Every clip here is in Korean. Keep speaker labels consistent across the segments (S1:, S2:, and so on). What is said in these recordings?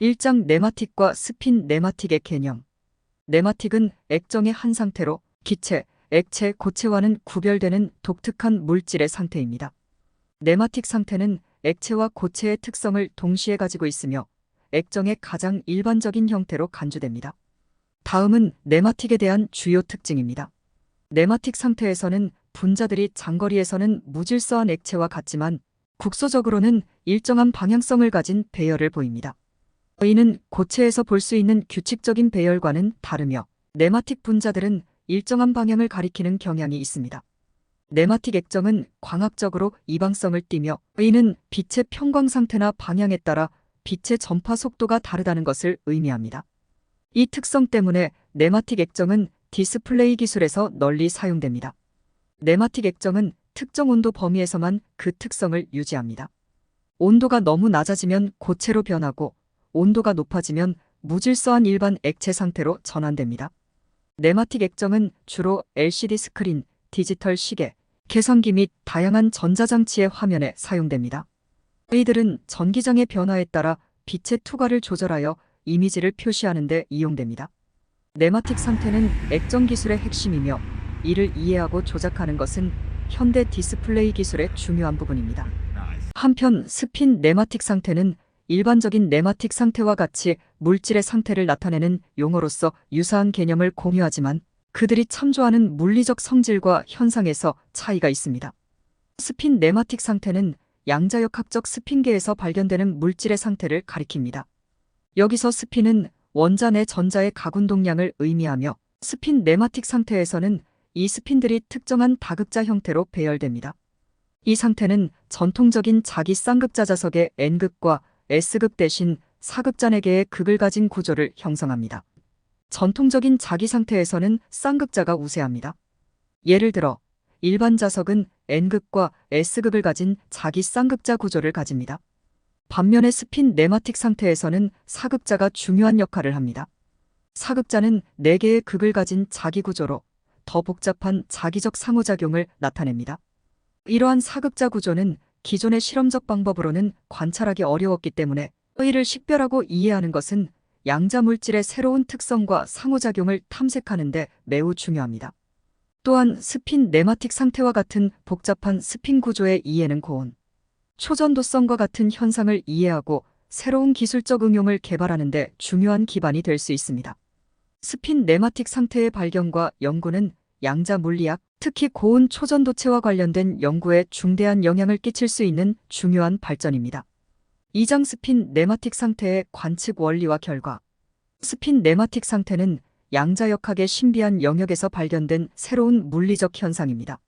S1: 1장 네마틱과 스핀 네마틱의 개념. 네마틱은 액정의 한 상태로 기체, 액체, 고체와는 구별되는 독특한 물질의 상태입니다. 네마틱 상태는 액체와 고체의 특성을 동시에 가지고 있으며 액정의 가장 일반적인 형태로 간주됩니다. 다음은 네마틱에 대한 주요 특징입니다. 네마틱 상태에서는 분자들이 장거리에서는 무질서한 액체와 같지만 국소적으로는 일정한 방향성을 가진 배열을 보입니다. 이는 고체에서 볼 수 있는 규칙적인 배열과는 다르며 네마틱 분자들은 일정한 방향을 가리키는 경향이 있습니다. 네마틱 액정은 광학적으로 이방성을 띠며 이는 빛의 평광 상태나 방향에 따라 빛의 전파 속도가 다르다는 것을 의미합니다. 이 특성 때문에 네마틱 액정은 디스플레이 기술에서 널리 사용됩니다. 네마틱 액정은 특정 온도 범위에서만 그 특성을 유지합니다. 온도가 너무 낮아지면 고체로 변하고 온도가 높아지면 무질서한 일반 액체 상태로 전환됩니다. 네마틱 액정은 주로 LCD 스크린, 디지털 시계, 계산기 및 다양한 전자장치의 화면에 사용됩니다. 이들은 전기장의 변화에 따라 빛의 투과를 조절하여 이미지를 표시하는 데 이용됩니다. 네마틱 상태는 액정 기술의 핵심이며 이를 이해하고 조작하는 것은 현대 디스플레이 기술의 중요한 부분입니다. 한편 스핀 네마틱 상태는 일반적인 네마틱 상태와 같이 물질의 상태를 나타내는 용어로서 유사한 개념을 공유하지만 그들이 참조하는 물리적 성질과 현상에서 차이가 있습니다. 스핀 네마틱 상태는 양자역학적 스핀계에서 발견되는 물질의 상태를 가리킵니다. 여기서 스핀은 원자 내 전자의 가군동량을 의미하며 스핀 네마틱 상태에서는 이 스핀들이 특정한 다극자 형태로 배열됩니다. 이 상태는 전통적인 자기 쌍극자 자석의 N극과 S극 대신 사극자네개의 극을 가진 구조를 형성합니다. 전통적인 자기 상태에서는 쌍극자가 우세합니다. 예를 들어 일반 자석은 N극과 S극을 가진 자기 쌍극자 구조를 가집니다. 반면에 스핀 네마틱 상태에서는 사극자가 중요한 역할을 합니다. 사극자는 4개의 극을 가진 자기 구조로 더 복잡한 자기적 상호작용을 나타냅니다. 이러한 사극자 구조는 기존의 실험적 방법으로는 관찰하기 어려웠기 때문에 이를 식별하고 이해하는 것은 양자 물질의 새로운 특성과 상호작용을 탐색하는 데 매우 중요합니다. 또한 스핀 네마틱 상태와 같은 복잡한 스핀 구조의 이해는 고온, 초전도성과 같은 현상을 이해하고 새로운 기술적 응용을 개발하는 데 중요한 기반이 될 수 있습니다. 스핀 네마틱 상태의 발견과 연구는 양자 물리학, 특히 고온 초전도체와 관련된 연구에 중대한 영향을 끼칠 수 있는 중요한 발전입니다. 2장 스핀 네마틱 상태의 관측 원리와 결과 스핀 네마틱 상태는 양자역학의 신비한 영역에서 발견된 새로운 물리적 현상입니다.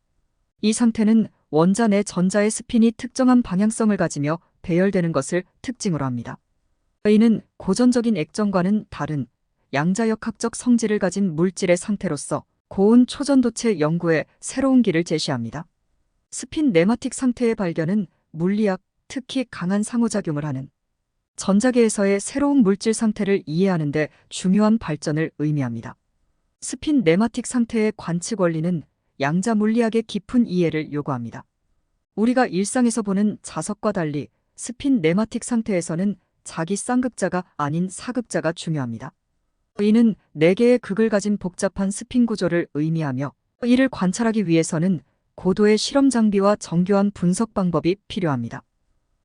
S1: 이 상태는 원자 내 전자의 스핀이 특정한 방향성을 가지며 배열되는 것을 특징으로 합니다. 이는 고전적인 액정과는 다른 양자역학적 성질을 가진 물질의 상태로서 고온 초전도체 연구에 새로운 길을 제시합니다. 스핀 네마틱 상태의 발견은 물리학, 특히 강한 상호작용을 하는 전자계에서의 새로운 물질 상태를 이해하는 데 중요한 발전을 의미합니다. 스핀 네마틱 상태의 관측 원리는 양자 물리학의 깊은 이해를 요구합니다. 우리가 일상에서 보는 자석과 달리 스핀 네마틱 상태에서는 자기 쌍극자가 아닌 사극자가 중요합니다. 이는 4개의 극을 가진 복잡한 스핀 구조를 의미하며 이를 관찰하기 위해서는 고도의 실험 장비와 정교한 분석 방법이 필요합니다.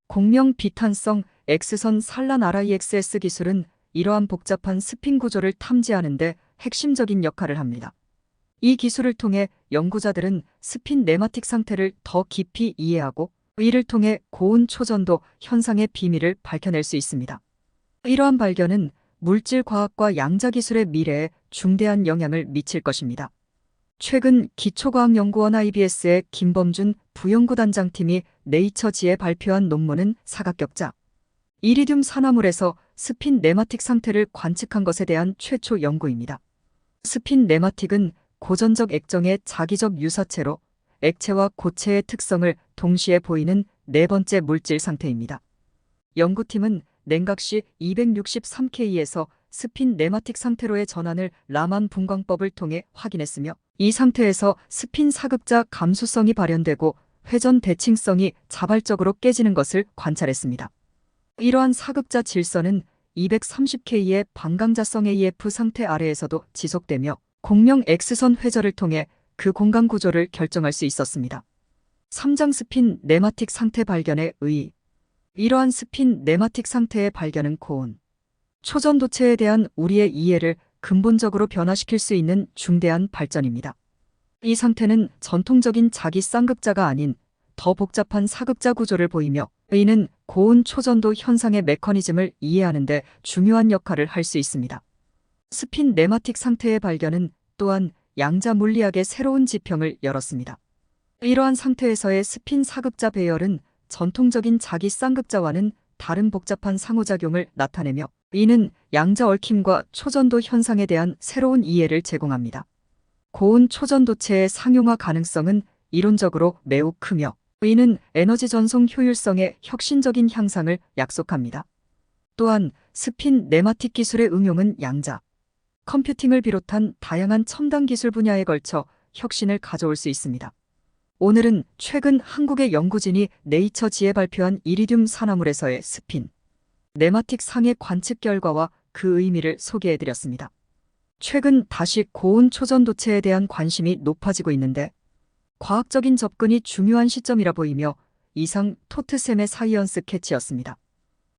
S1: 공명 비탄성 X선 산란 RIXS 기술은 이러한 복잡한 스핀 구조를 탐지하는데 핵심적인 역할을 합니다. 이 기술을 통해 연구자들은 스핀 네마틱 상태를 더 깊이 이해하고 이를 통해 고온 초전도 현상의 비밀을 밝혀낼 수 있습니다. 이러한 발견은 물질 과학과 양자 기술의 미래에 중대한 영향을 미칠 것입니다. 최근 기초과학연구원 IBS의 김범준 부연구 단장팀이 네이처지에 발표한 논문은 사각격자. 이리듐 산화물에서 스핀 네마틱 상태를 관측한 것에 대한 최초 연구입니다. 스핀 네마틱은 고전적 액정의 자기적 유사체로 액체와 고체의 특성을 동시에 보이는 네 번째 물질 상태입니다. 연구팀은 냉각시 263K에서 스핀 네마틱 상태로의 전환을 라만 분광법을 통해 확인했으며 이 상태에서 스핀 사극자 감수성이 발현되고 회전 대칭성이 자발적으로 깨지는 것을 관찰했습니다. 이러한 사극자 질서는 230K의 반강자성 AF 상태 아래에서도 지속되며 공명 X선 회절을 통해 그 공간 구조를 결정할 수 있었습니다. 3장 스핀 네마틱 상태 발견에 의 이러한 스핀 네마틱 상태의 발견은 고온, 초전도체에 대한 우리의 이해를 근본적으로 변화시킬 수 있는 중대한 발전입니다. 이 상태는 전통적인 자기 쌍극자가 아닌 더 복잡한 사극자 구조를 보이며 의는 고온 초전도 현상의 메커니즘을 이해하는 데 중요한 역할을 할 수 있습니다. 스핀 네마틱 상태의 발견은 또한 양자 물리학의 새로운 지평을 열었습니다. 이러한 상태에서의 스핀 사극자 배열은 전통적인 자기 쌍극자와는 다른 복잡한 상호작용을 나타내며 이는 양자 얽힘과 초전도 현상에 대한 새로운 이해를 제공합니다. 고온 초전도체의 상용화 가능성은 이론적으로 매우 크며 이는 에너지 전송 효율성의 혁신적인 향상을 약속합니다. 또한 스핀 네마틱 기술의 응용은 양자, 컴퓨팅을 비롯한 다양한 첨단 기술 분야에 걸쳐 혁신을 가져올 수 있습니다. 오늘은 최근 한국의 연구진이 네이처 지에 발표한 이리듐 산화물에서의 스핀, 네마틱 상의 관측 결과와 그 의미를 소개해드렸습니다. 최근 다시 고온 초전도체에 대한 관심이 높아지고 있는데 과학적인 접근이 중요한 시점이라 보이며 이상 토트샘의 사이언스 캐치였습니다.